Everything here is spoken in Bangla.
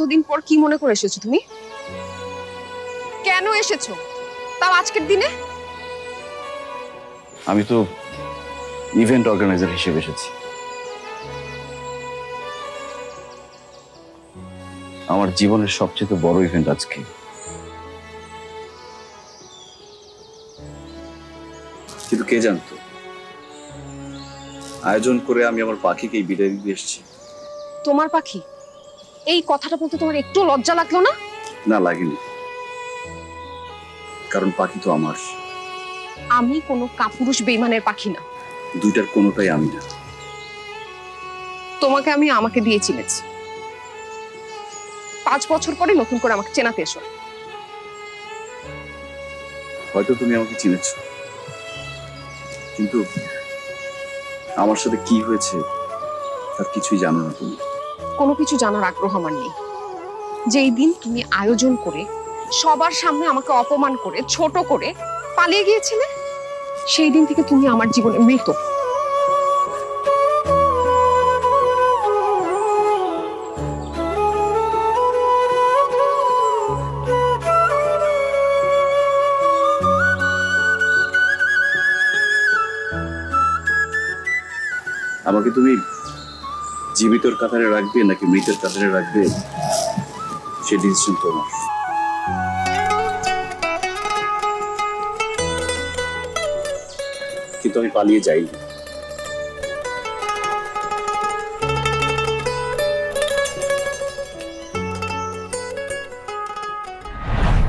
এতদিন পর কি মনে করে এসেছ তুমি? কেন এসেছ? তাও আজকের দিনে? আমি তো ইভেন্ট অর্গানাইজার হিসেবে এসেছি। আমার জীবনের সবচেয়ে বড় ইভেন্ট আজকে। কিন্তু কে জানতো? আয়োজন করে আমি আমার পাখিকে বিদায় দিতে এসেছি। তোমার পাখি? এই কথাটা বলতে তোমার একটু লজ্জা লাগল না? না লাগেনি। কারণ পাখি তো আমার। আমি কোনো কাপুরুষ বেইমানের পাখি না। দুইটার কোনোটাই আমি না। তোমাকে আমি আমাকে দিয়ে চিনেছি। পাঁচ বছর পরে নতুন করে আমাকে চেনাতে এসো। হয়তো তুমি আমাকে চিনেছ। কিন্তু আমার সাথে কি হয়েছে তার কিছুই জানো না তুমি। কোনো কিছু জানার আগ্রহ আমার নেই। যেই দিন তুমি আয়োজন করে, সবার সামনে আমাকে অপমান করে, ছোট করে পালিয়ে গিয়েছিলে, সেই দিন থেকে তুমি আমার জীবনে মৃত। আমাকে তুমি জীবিতর কাতারে রাখবে নাকি মৃতের কাতারে রাখবে সে ডিসিশন তোমার। কিন্তু আমি পালিয়ে যাই